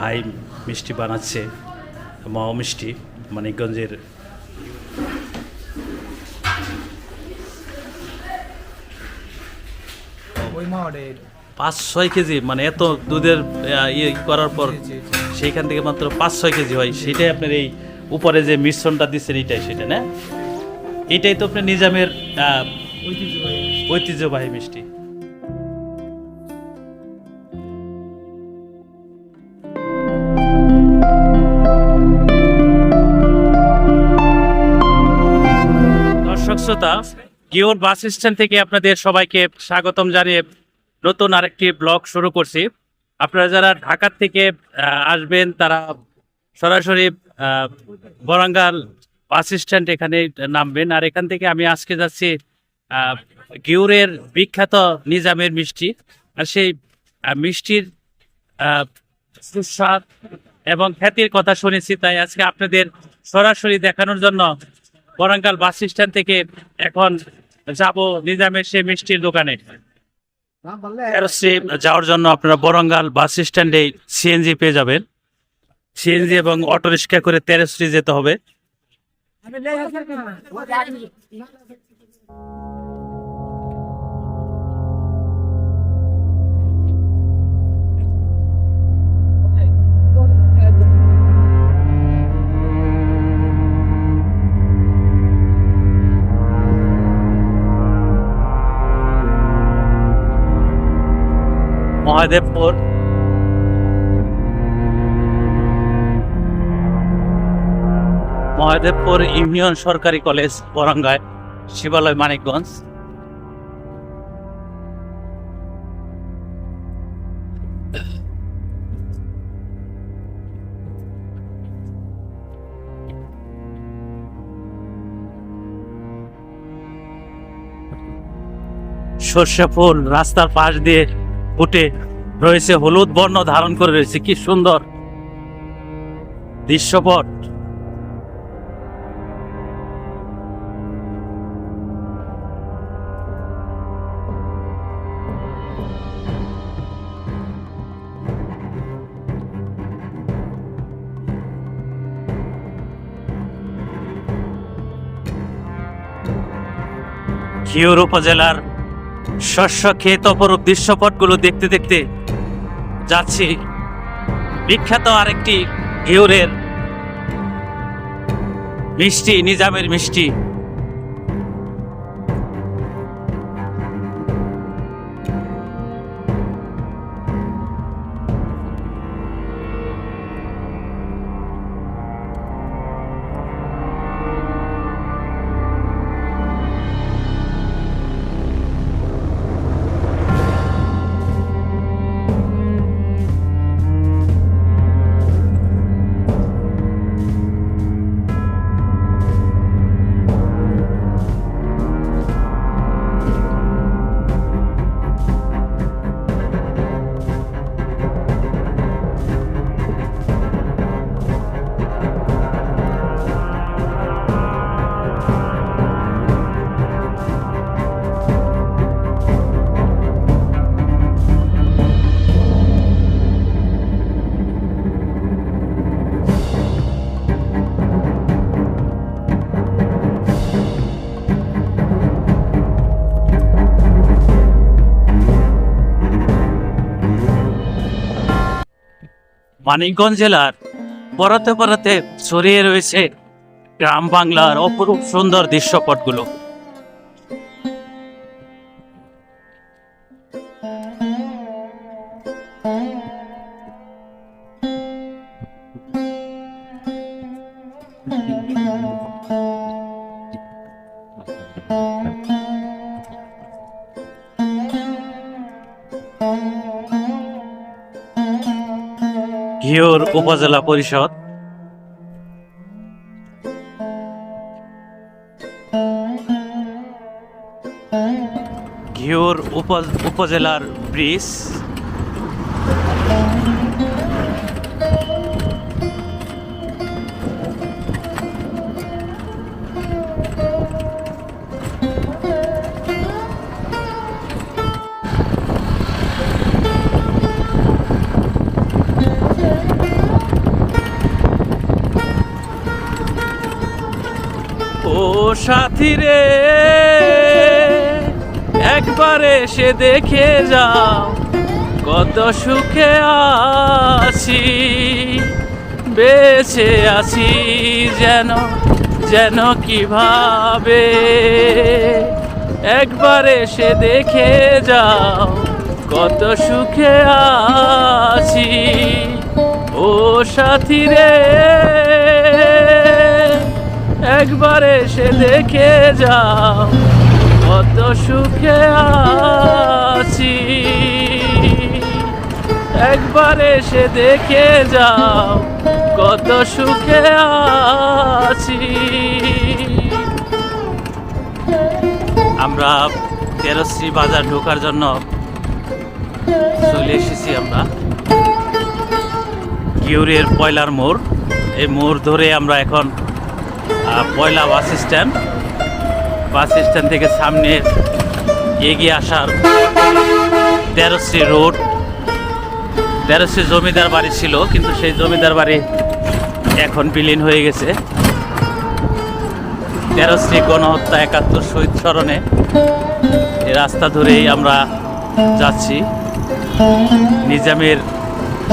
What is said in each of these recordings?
ভাই মিষ্টি বানাচ্ছে মাও মিষ্টি মানিকগঞ্জের। পাঁচ ছয় কেজি মানে এত দুধের ইয়ে করার পর। সেইখান থেকে মাত্র পাঁচ ছয় কেজি হয়। সেটাই আপনার এই উপরে যে মিশ্রণটা দিচ্ছেন এইটাই সেটা না? এটাই তো আপনার নিজামের ঐতিহ্যবাহী মিষ্টি। শ্রোতা গিওর বাস স্ট্যান্ড থেকে আপনাদের সবাইকে স্বাগতম জানিয়ে নতুন আরেকটি ব্লগ শুরু করছি। আপনারা যারা ঢাকার থেকে আসবেন, তারা সরাসরি বরাঙ্গাল বাস স্ট্যান্ড এখানে নামবেন। আর এখান থেকে আমি আজকে যাচ্ছি গিউরের বিখ্যাত নিজামের মিষ্টি। আর সেই মিষ্টির সুস্বাদ এবং খ্যাতির কথা শুনেছি, তাই আজকে আপনাদের সরাসরি দেখানোর জন্য বরাঙ্গাল বাস স্ট্যান্ড থেকে এখন যাব নিজামের সেই মিষ্টির দোকানে। তেরোশ্রী যাওয়ার জন্য আপনারা বরঙ্গাল বাস স্ট্যান্ডে সিএনজি পেয়ে যাবেন। সিএনজি এবং অটো রিক্সা করে তেরোশ্রী যেতে হবে। মহাদেবপুর মহাদেবপুর ইউনিয়ন সরকারি কলেজ বরঙ্গায় শিবালয় মানিকগঞ্জ। সর্ষে ফুল রাস্তার পাশ দিয়ে ফুটে রয়েছে হলুদ বর্ণ ধারণ করে রয়েছে। কি সুন্দর দৃশ্যপট। ঘিওর উপজেলার শস্য ক্ষেত অপরূপ দৃশ্যপটগুলো দেখতে দেখতে যাচ্ছি। বিখ্যাত আরেকটি ঘিউরের মিষ্টি নিজামের মিষ্টি। মানিকগঞ্জ জেলার পরাতে পরাতে ছড়িয়ে রয়েছে গ্রাম বাংলার অপরূপ সুন্দর দৃশ্যপটগুলো। উপজেলা পরিষদ। ঘিওর উপ- উপজেলার ব্রিজ। সাথী রে একবার এসে দেখে যাও কত সুখে আছি, বেঁচে আছি যেন যেন কীভাবে। একবার এসে দেখে যাও কত সুখে আছি, ও সাথী রে একবার এসে দেখে যাও, কত সুখে আছি। একবার এসে দেখে যাও, কত সুখে আছি। আমরা তেরশ্রী বাজার ঢোকার জন্য চলে এসেছি আমরা। গিউরের পয়লার মোড়, এই মোড় ধরে আমরা এখন পয়লা বাস স্ট্যান্ড। বাস স্ট্যান্ড থেকে সামনে এগিয়ে আসার তেরশ্রী রোড। তেরশ্রী জমিদার বাড়ি ছিল, কিন্তু সেই জমিদার বাড়ি এখন বিলীন হয়ে গেছে। তেরোশ্রী গণহত্যা একাত্তর শহীদ স্মরণে এই রাস্তা ধরেই আমরা যাচ্ছি। নিজামের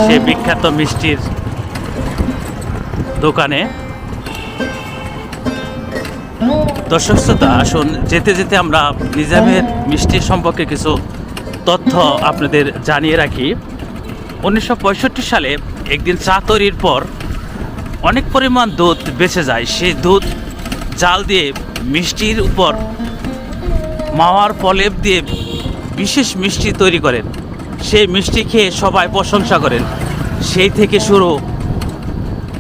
সে বিখ্যাত মিষ্টির দোকানে। দর্শক শ্রোতা, আসুন, যেতে যেতে আমরা নিজামের মিষ্টির সম্পর্কে কিছু তথ্য আপনাদের জানিয়ে রাখি। উনিশশো পঁয়ষট্টি সালে একদিন চা তৈরির পর অনেক পরিমাণ দুধ বেঁচে যায়। সেই দুধ জাল দিয়ে মিষ্টির উপর মাওয়ার প্রলেপ দিয়ে বিশেষ মিষ্টি তৈরি করেন। সেই মিষ্টি খেয়ে সবাই প্রশংসা করেন। সেই থেকে শুরু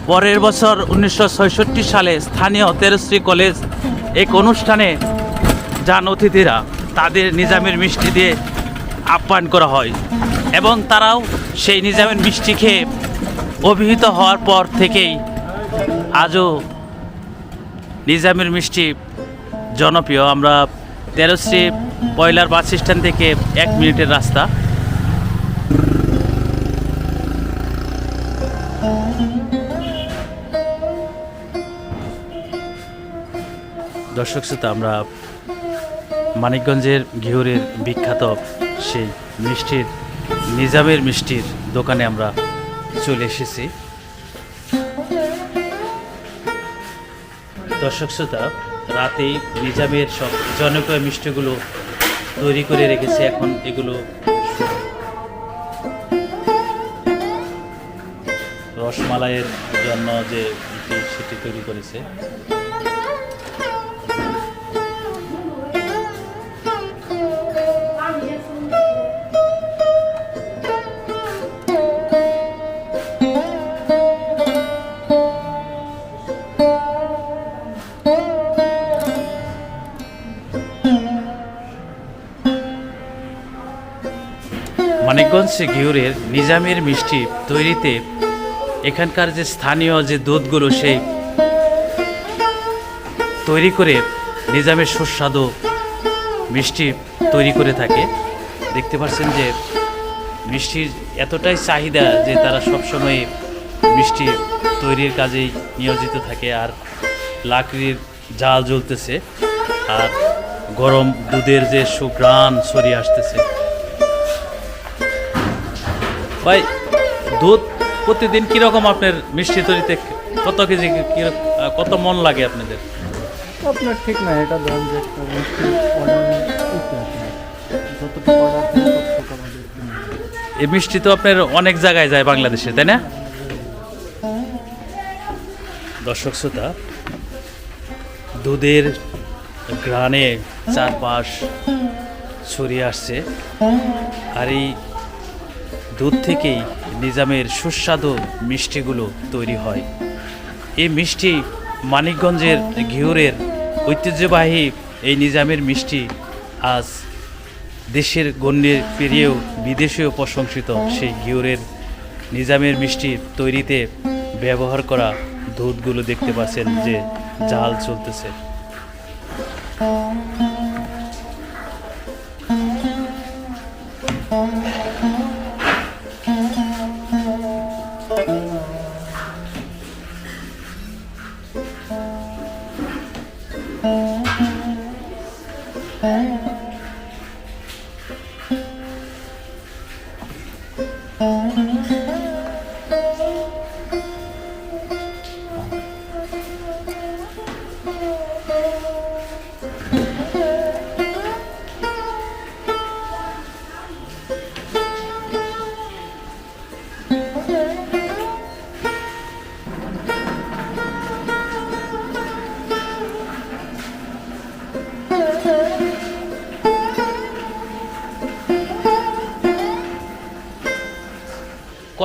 পরের বছর উনিশশো সালে স্থানীয় তেরশ্রী কলেজ এক অনুষ্ঠানে যান অতিথিরা তাদের নিজামের মিষ্টি দিয়ে আপ্যায়ন করা হয় এবং তারাও সেই নিজামের মিষ্টি খেয়ে অভিহিত হওয়ার পর থেকেই আজও নিজামের মিষ্টি জনপ্রিয়। আমরা তেরোশ্রী পয়লার বাস স্ট্যান্ড থেকে এক মিনিটের রাস্তা। দর্শক শ্রোতা, আমরা মানিকগঞ্জের ঘিউরের বিখ্যাত সেই মিষ্টির, নিজামের মিষ্টির দোকানে আমরা চলে এসেছি। দর্শক শ্রোতা, রাতেই নিজামের সব জনপ্রিয় মিষ্টিগুলো তৈরি করে রেখেছে, এখন এগুলো রসমালাইয়ের জন্য যে সেটি তৈরি করেছে। মানিকগঞ্জ ঘিউরের নিজামের মিষ্টি তৈরিতে এখানকার যে স্থানীয় যে দুধগুলো সেই তৈরি করে নিজামের সুস্বাদু মিষ্টি তৈরি করে থাকে। দেখতে পাচ্ছেন যে মিষ্টির এতটাই চাহিদা যে তারা সবসময় মিষ্টি তৈরির কাজেই নিয়োজিত থাকে আর লাকড়ির জাল জ্বলতেছে আর গরম দুধের যে সুগ্রাণ ছড়িয়ে আসতেছে। ভাই দুধ প্রতিদিন কীরকম আপনার মিষ্টি তৈরিতে কত কেজি কত মন লাগে আপনাদের আপনার ঠিক না এটা ধরেন যে মিষ্টি। এই মিষ্টি তো আপনার অনেক জায়গায় যায় বাংলাদেশে তাই না দর্শক শ্রোতা দুধের গ্রানে চারপাশ ছড়িয়ে আসছে আর এই দুধ থেকেই নিজামের সুস্বাদু মিষ্টিগুলো তৈরি হয়। এই মিষ্টি মানিকগঞ্জের ঘিউরের ঐতিহ্যবাহী এই নিজামের মিষ্টি আজ দেশের গণ্যে পেরিয়েও বিদেশেও প্রশংসিত সেই ঘিউরের নিজামের মিষ্টি তৈরিতে ব্যবহার করা দুধগুলো দেখতে পাচ্ছেন যে জাল চলতেছে।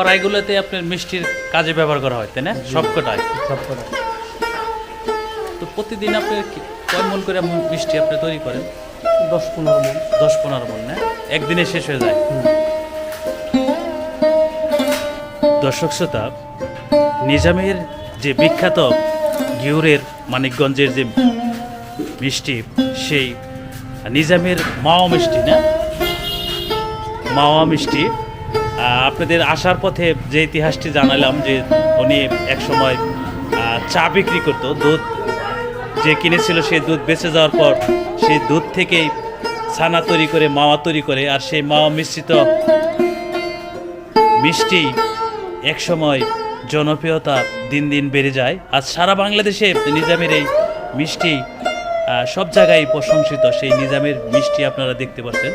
কড়াইগুলোতে আপনার মিষ্টির কাজে ব্যবহার করা হয় তাই না? সবকটাই সব করা তো প্রতিদিন আপনি কয় মন করে মিষ্টি আপনি তৈরি করেন? দশ পনেরো মন দশ পনেরো মন না? একদিনে শেষ হয়ে যায়। দর্শক শ্রোতা নিজামের যে বিখ্যাত গিউরের মানিকগঞ্জের যে মিষ্টি সেই নিজামের মাওয়া মিষ্টি না? মাওয়া মিষ্টি আপনাদের আসার পথে যে ইতিহাসটি জানালাম যে উনি একসময় চা বিক্রি করতো, দুধ যে কিনেছিল সেই দুধ বেঁচে যাওয়ার পর সেই দুধ থেকেই ছানা তৈরি করে, মাওয়া তৈরি করে আর সেই মাওয়া মিশ্রিত মিষ্টি একসময় জনপ্রিয়তা দিন দিন বেড়ে যায়। আর সারা বাংলাদেশে নিজামের এই মিষ্টি সব জায়গায় প্রশংসিত সেই নিজামের মিষ্টি আপনারা দেখতে পাচ্ছেন।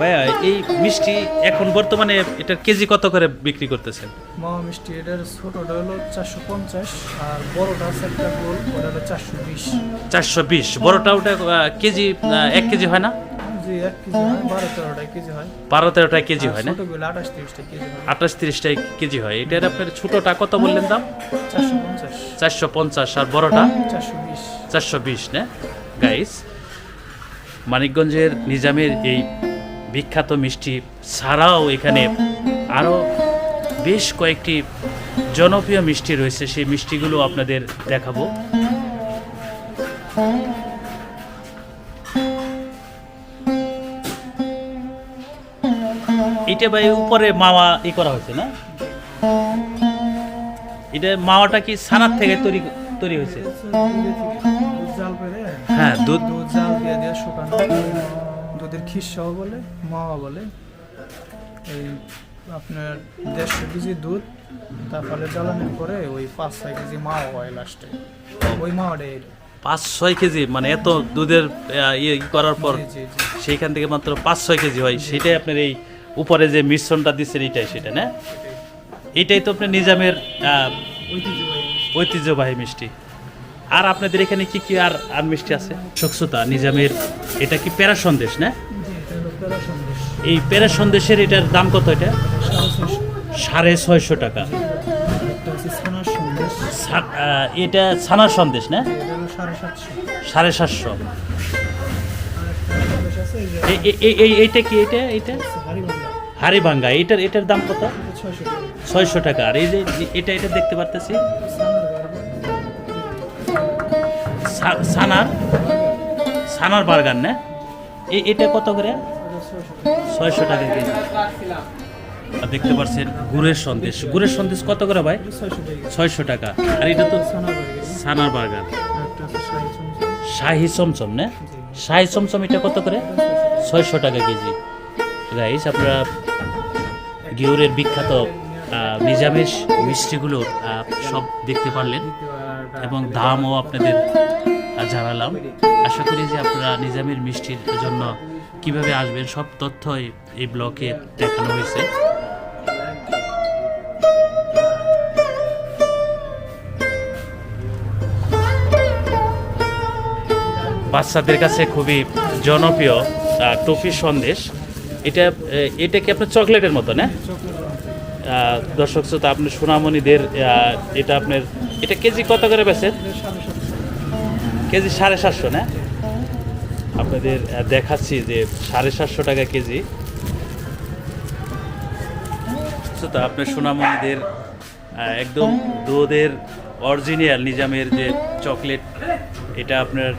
ভাইয়া এই মিষ্টি এখন বর্তমানে এটার কেজি কত করে বিক্রি করতেছেন? মাওয়া মিষ্টি এটার ছোটটা হলো চারশো পঞ্চাশ আর বড়টা আছে একটা গোল ওটা হলো চারশো বিশ। চারশো বিশ। বড়টা ওটা আহ, কেজি আহ, এক কেজি হয় না? যে এক কেজি হয় বারো তেরোটা কেজি হয়। বারো তেরোটা কেজি হয় না? ছোটগুলো আঠাশ তিরিশটা কেজি হয়। আঠাশ তিরিশটা কেজি হয়। এটার আপনার ছোটটা কত বললেন দাম? চারশো পঞ্চাশ। চারশো পঞ্চাশ। আর বড়টা? চারশো বিশ। চারশো বিশ না? গাইস মানিকগঞ্জের নিজামের এই বিখ্যাত মিষ্টি ছাড়াও এখানে আরও বেশ কয়েকটি জনপ্রিয় মিষ্টি রয়েছে। সেই মিষ্টিগুলো আপনাদের দেখাবো। এটা ভাই উপরে মাওয়া ই করা হয়েছে না? এটা মাওয়াটা কি ছানার থেকে তৈরি তৈরি হয়েছে? হ্যাঁ দুধ। দুধ জাল দিয়ে দিয়ে শুকানো। দুধের খিসাও বলে মাওয়া বলে। এই আপনার দেড়শো কেজি দুধ তারপরে জ্বালানোর পরে ওই পাঁচ ছয় কেজি মাওয়া হয় লাস্টে ওই মাওয়াটাই। পাঁচ ছয় কেজি মানে এত দুধের ইয়ে করার পর সেইখান থেকে মাত্র পাঁচ ছয় কেজি হয়। সেটাই আপনার এই উপরে যে মিশ্রণটা দিচ্ছেন এইটাই সেটা না? এটাই তো আপনার নিজামের ঐতিহ্যবাহী মিষ্টি। আর আপনাদের এখানে কি কি আর আর মিষ্টি আছে? স্বচ্ছতা নিজামের, এটা কি প্যারা সন্দেশ, না? এটা এই প্যারা সন্দেশের এটার দাম কত এটা? সাড়ে ছয়শো টাকা। এটা ছানার সন্দেশ, না? এটা সাড়ে সাতশো। এইটা কি এটা, এইটা? হারিবাংলা হাড়িভাঙ্গা। এটার এটার দাম কত? ছয়শো টাকা। আর এই যে, এটা এটা দেখতে পারতেছি? সানার? সানার বার্গার না? এটা কত করে? ছয়শো টাকা কেজি। আর দেখতে পাচ্ছেন গুড়ের সন্দেশ। গুড়ের সন্দেশ কত করে ভাই? ছয়শো টাকা। আর এটা তো সানার বার্গার। শাহি চমচম না? শাহি চমচম এটা কত করে? ছয়শো টাকা কেজি। রাইস আপনারা গিউরের বিখ্যাত আহ, নিজামের মিষ্টিগুলো সব দেখতে পারলেন। এবং দামও আপনাদের জানালাম। আশা করি যে আপনারা নিজামের মিষ্টির জন্য কীভাবে আসবেন, সব তথ্যই এই ব্লকে দেখানো হয়েছে। বাচ্চাদের কাছে খুবই জনপ্রিয় টফি সন্দেশ। এটা এটা কি আপনার চকলেটের মতো, না? দর্শক শ্রোতা, আপনি সোনামণিদের এটা আপনার, এটা কেজি কত করে বেচেন? কেজি সাড়ে সাতশো, না? আপনাদের দেখাচ্ছি যে সাড়ে সাতশো টাকা কেজি। শ্রোতা আপনার সোনামণিদের একদম দুধের অরিজিনাল নিজামের যে চকলেট, এটা আপনার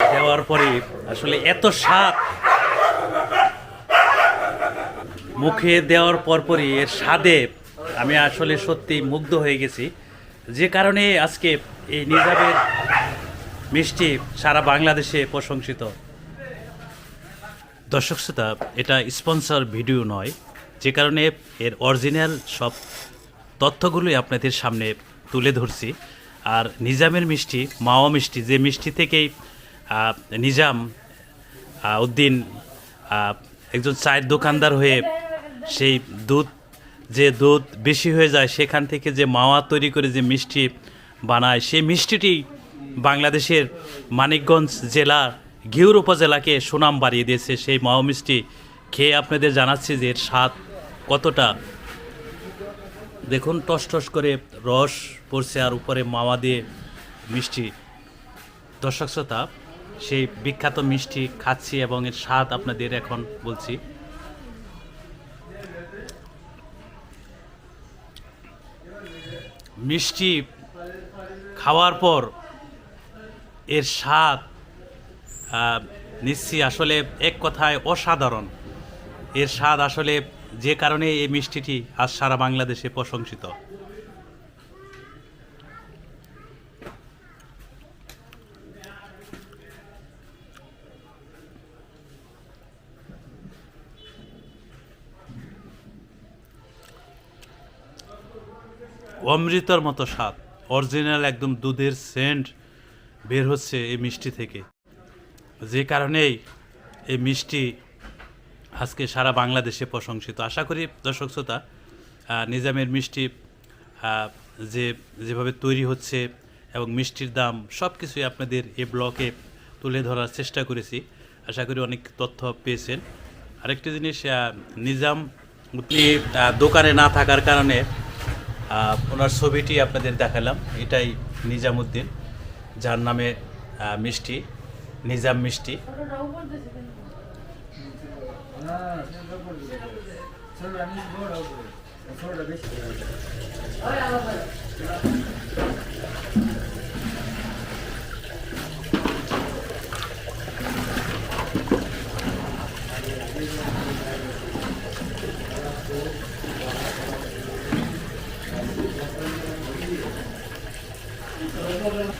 দেওয়ার পরে আসলে এত স্বাদ। মুখে দেওয়ার পরপরই এর স্বাদে আমি আসলে সত্যি মুগ্ধ হয়ে গেছি। যে কারণে আজকে এই নিজামের মিষ্টি সারা বাংলাদেশে প্রশংসিত। দর্শক শ্রোতা, এটা স্পন্সর ভিডিও নয়, যে কারণে এর অরিজিনাল সব তথ্যগুলোই আপনাদের সামনে তুলে ধরছি। আর নিজামের মিষ্টি, মাওয়া মিষ্টি, যে মিষ্টি থেকেই নিজাম উদ্দিন একজন চায়ের দোকানদার হয়ে সেই দুধ যে দুধ বেশি হয়ে যায়, সেখান থেকে যে মাওয়া তৈরি করে যে মিষ্টি বানায়, সেই মিষ্টিটি বাংলাদেশের মানিকগঞ্জ জেলার ঘিউর উপজেলাকে সুনাম বাড়িয়ে দিয়েছে। সেই মাওয়া মিষ্টি খেয়ে আপনাদের জানাচ্ছি যে এর স্বাদ কতটা। দেখুন, টস টস করে রস পড়ছে আর উপরে মাওয়া দিয়ে মিষ্টি। দর্শক শ্রোতা, সেই বিখ্যাত মিষ্টি খাচ্ছি এবং এর স্বাদ আপনাদের এখন বলছি। মিষ্টি খাওয়ার পর এর স্বাদ নিশ্চয়ই আসলে এক কথায় অসাধারণ। এর স্বাদ আসলে যে কারণে এই মিষ্টিটি আজ সারা বাংলাদেশে প্রশংসিত। অমৃতর মতো স্বাদ অরিজিনাল একদম দুধের সেন্ট বের হচ্ছে এই মিষ্টি থেকে। যে কারণেই এই মিষ্টি আজকে সারা বাংলাদেশে প্রশংসিত। আশা করি দর্শক শ্রোতা নিজামের মিষ্টি যে, যেভাবে তৈরি হচ্ছে এবং মিষ্টির দাম সব কিছুই আপনাদের এ ব্লকে তুলে ধরার চেষ্টা করেছি। আশা করি অনেক তথ্য পেয়েছেন। আরেকটি জিনিস নিজাম দোকানে না থাকার কারণে ওনার ছবিটি আপনাদের দেখালাম। এটাই নিজামুদ্দিন যার নামে মিষ্টি নিজাম মিষ্টি। போடுறேன்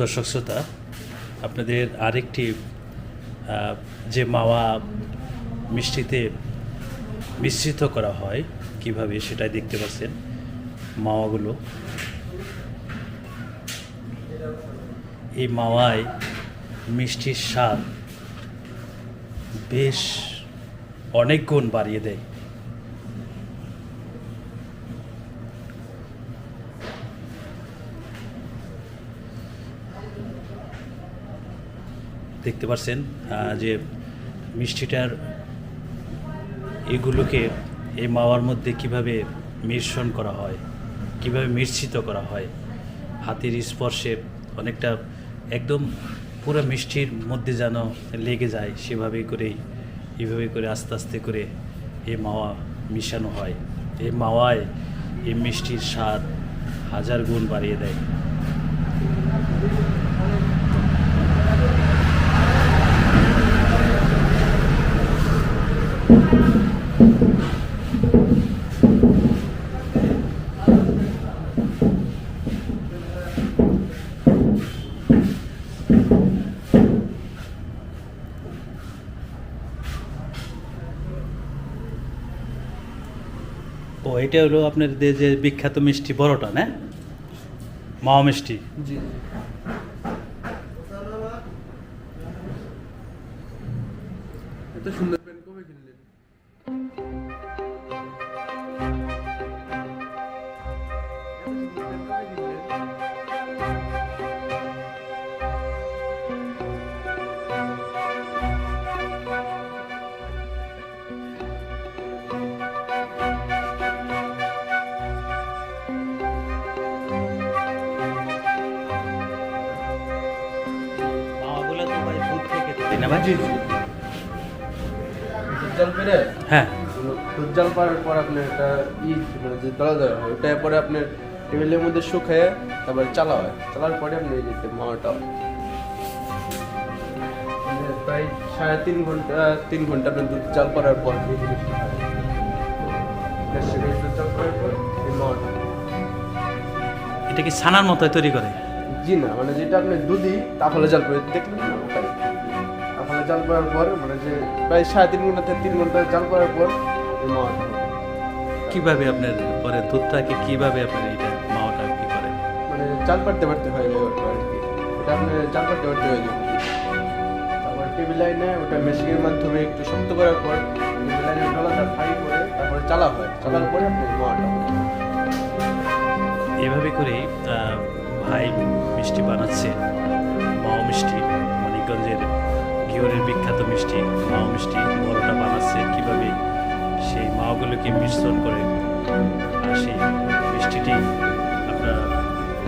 দর্শক শ্রোতা, আপনাদের আরেকটি যে মাওয়া মিষ্টিতে মিশ্রিত করা হয়, কীভাবে সেটাই দেখতে পাচ্ছেন মাওয়াগুলো। এই মাওয়ায় মিষ্টির স্বাদ বেশ অনেক গুণ বাড়িয়ে দেয়। দেখতে পাচ্ছেন যে মিষ্টিটার এগুলোকে এই মাওয়ার মধ্যে কীভাবে মিশ্রণ করা হয়, কীভাবে মিশ্রিত করা হয়, হাতের স্পর্শে অনেকটা একদম পুরো মিষ্টির মধ্যে যেন লেগে যায়, সেভাবে করেই, এইভাবে করে আস্তে আস্তে করে এই মাওয়া মিশানো হয়। এই মাওয়ায় এই মিষ্টির স্বাদ হাজার গুণ বাড়িয়ে দেয়। এটা হলো আপনার যে বিখ্যাত মিষ্টি বড়টা না? মা মিষ্টি। জি। সুন্দর তৈরি না ভাই জল পেরে হ্যাঁ। জাল পাওয়ার পর আপনার একটা ই মানে যে দলা দেওয়া হয়। ওটা পরে আপনার টেবিলের মধ্যে শুকায় তারপরে চালা হয়। চালার পরে আপনি এই যেতে মাওয়াটা মানে প্রায় সাড়ে তিন ঘণ্টা তিন ঘণ্টা আপনার দুধ জাল করার পর এই জিনিসটা দেড়শো কেজি দুধ জাল করার পর এই মাওয়াটা এটা কি ছানার মতো তৈরি করে? জি না মানে যেটা আপনি দুধই তাহলে জাল করে দেখলেন না জাল করার পর মানে যে প্রায় সাড়ে তিন ঘণ্টা থেকে তিন ঘণ্টা জাল করার পর হয়। কীভাবে আপনার পরে দুধটাকে কীভাবে আপনার এটা মাওয়াটা কি করে? মানে চাল পাড়তে পারতে হয় আর কি। ওটা আপনি চাল পাড়তে পারতে হয়ে তারপর টেবিল লাইনে ওটা মেশিনের মাধ্যমে একটু শক্ত করার পর টেবিল লাইনে ডলাটা ফ্রাই করে তারপরে চালা হয়। চালার পরে আপনি মাওয়াটা এভাবে করে ভাই মিষ্টি বানাচ্ছে মাও মিষ্টি মানিকগঞ্জের ঘিওরের বিখ্যাত মিষ্টি, মাও মিষ্টি, বড়টা বানাচ্ছে কীভাবে? সেই মাওগুলোকে মিশ্রণ করে আর সেই মিষ্টিটি আপনারা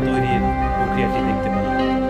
তৈরির প্রক্রিয়াটি দেখতে পাবেন।